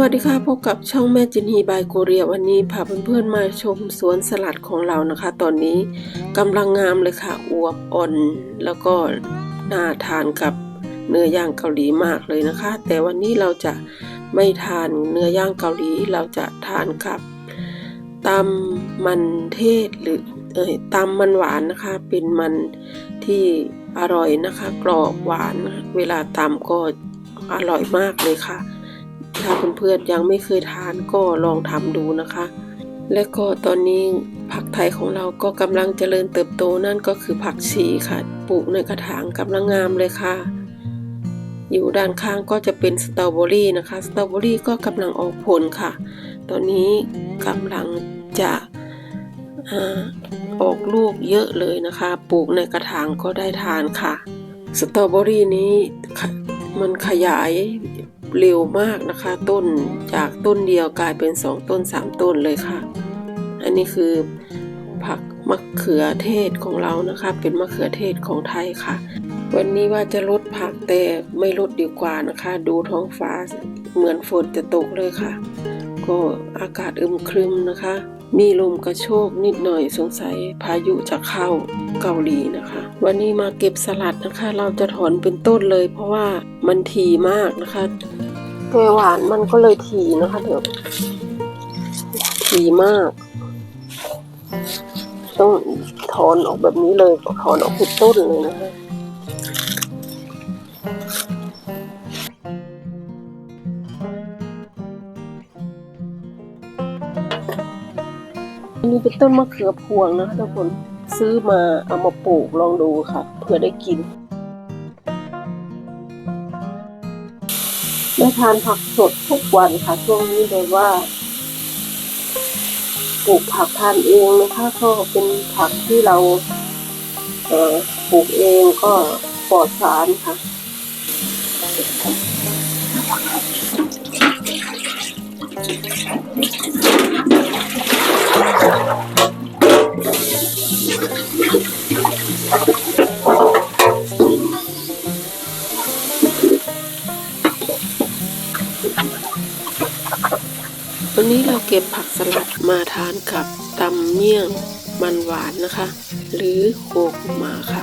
วัสดีค่ะพบกับช่องแม่จินฮีบายโกเรียวันนี้พาเพื่อนๆมาชมสวนสลัดของเรานะคะ ตอนนี้กำลังงามเลยค่ะอวบอ่อนแล้วก็น่าทานกับเนื้อย่างเกาหลีมากเลยนะคะ แต่วันนี้เราจะไม่ทานเนื้อย่างเกาหลีเราจะทานกับตำมันเทศหรือเอ่ยตำมันหวานนะคะ เป็นมันที่อร่อยนะคะ กรอบหวานเวลาตำก็อร่อยมากเลยค่ะ ถ้าเพื่อนๆยังไม่เคยทานก็ลองทำดูนะคะ และก็ตอนนี้ผักไทยของเราก็กำลังเจริญเติบโตนั่นก็คือผักชีค่ะ ปลูกในกระถางกำลังงามเลยค่ะ อยู่ด้านข้างก็จะเป็นสตรอเบอรี่นะคะสตรอเบอรี่ก็กำลังออกผลค่ะ ตอนนี้กำลังจะอออกลูกเยอะเลยนะคะ ปลูกในกระถางก็ได้ทานค่ะ สตรอเบอรี่นี้มันขยาย เร็วมากนะคะ ต้นจากต้นเดียวกลายเป็นสองต้นสามต้นเลยค่ะ อันนี้คือผักมะเขือเทศของเรานะคะ เป็นมะเขือเทศของไทยค่ะ วันนี้ว่าจะลดผักแต่ไม่ลดดีกว่านะคะ ดูท้องฟ้าเหมือนฝนจะตกเลยค่ะ ก็อากาศอึมครึมนะคะ มีลมกระโชกนิดหน่อยสงสัยพายุจะเข้า เกาหลีนะคะ วันนี้มาเก็บสลัดนะคะ เราจะถอนเป็นต้นเลย เพราะว่ามันถี่มากนะคะตัวหวานมันก็เลยถี่นะคะเดี๋ยวถี่มาก ต้องถอนออกแบบนี้เลยถอนออกเป็นต้นเลยนะคะนนี้เป็นต้นมะเขือพวงนะคะทุกคน ซื้อมาเอามาปลูกลองดูค่ะ เพื่อได้กินได้ทานผักสดทุกวันค่ะช่วงนี้เลยว่าปลูกผักทานเองนะคะก็เป็นผักที่เราเออปลูกเองก็ปลอดสารค่ะ วันนี้เราเก็บผักสลัดมาทานกับตำเมี่ยงมันหวานนะคะ หรือโคกมาค่ะ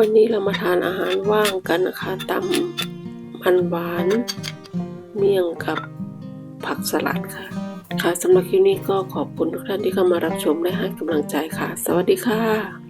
วันนี้เรามาทานอาหารว่างกันนะคะตำมันหวาน เมี่ยงกับผักสลัดค่ะ ค่ะสำหรับคลิปนี้ก็ขอบคุณทุกท่านที่เข้ามารับชมและให้กำลังใจค่ะ สวัสดีค่ะ